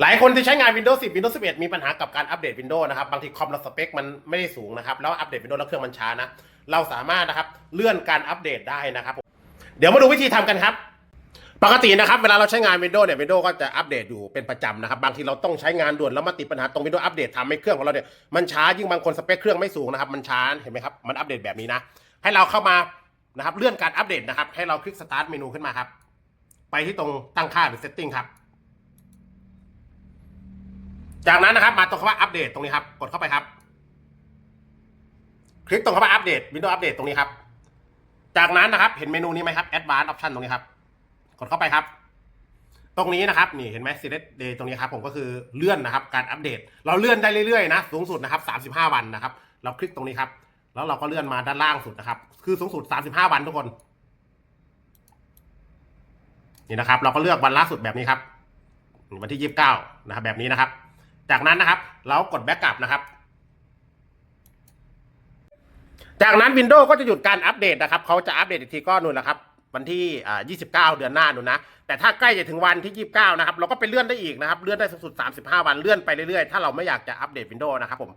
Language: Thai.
หลายคนที่ใช้งาน Windows 10 Windows 11 มีปัญหากับการอัปเดต Windows นะครับ บางทีคอมเราสเปคมันไม่ได้สูงนะครับ แล้วอัปเดต Windows แล้วเครื่องมันช้านะ เราสามารถนะครับเลื่อนการอัปเดตได้นะครับผมเดี๋ยวมาดูวิธีทำกันครับ ปกตินะครับ เวลาเราใช้งาน Windows เนี่ย Windows ก็จะอัปเดตอยู่เป็นประจำนะครับ บางทีเราต้องใช้งานด่วนแล้วมาติดปัญหาตรง Windows อัปเดตทำให้เครื่องของเราเนี่ยมันช้า ยิ่งบางคนสเปคเครื่องไม่สูงนะครับ มันช้า เห็นไหมครับ มันอัปเดตแบบนี้นะ ให้เราเข้ามานะครับ เลื่อนการอัปเดตนะครับ ให้เราคลิก start เมนูขึ้นมาครับ ไปที่ตรงตั้งค่าหรือ setting ครับ จากนั้นนะครับมาตรงคำว่าอัปเดตตรงนี้ครับ กดเข้าไปครับ คลิกตรงคำว่าอัปเดต Windows อัปเดตตรงนี้ครับ จากนั้นนะครับ เห็นเมนูนี้ไหมครับ Advanced Option ตรงนี้ครับ กดเข้าไปครับ ตรงนี้นะครับนี่เห็นไหม Select Day ตรงนี้ครับ ผมก็คือเลื่อนนะครับ การอัปเดต เราเลื่อนได้เรื่อยๆนะสูงสุดนะครับ35 วันนะครับ เราคลิกตรงนี้ครับ แล้วเราก็เลื่อนมาด้านล่างสุดนะครับ คือสูงสุด 35 วันทุกคนนี่นะครับ เราก็เลือกวันล่าสุดแบบนี้ครับวันที่ 29นะครับแบบนี้นะครับ จากนั้นนะครับ เรากดแบ็กกลับนะครับ จากนั้น Windows ก็จะหยุดการอัปเดตนะครับเขาจะอัปเดตอีกทีก็นู่นแหละครับ วันที่ 29 เดือนหน้านู่นนะ แต่ถ้าใกล้จะถึงวันที่ 29 นะครับ เราก็ไปเลื่อนได้อีกนะครับ เลื่อนได้สูงสุด 35 วัน เลื่อนไปเรื่อยๆ ถ้าเราไม่อยากจะอัปเดต Windows นะครับผม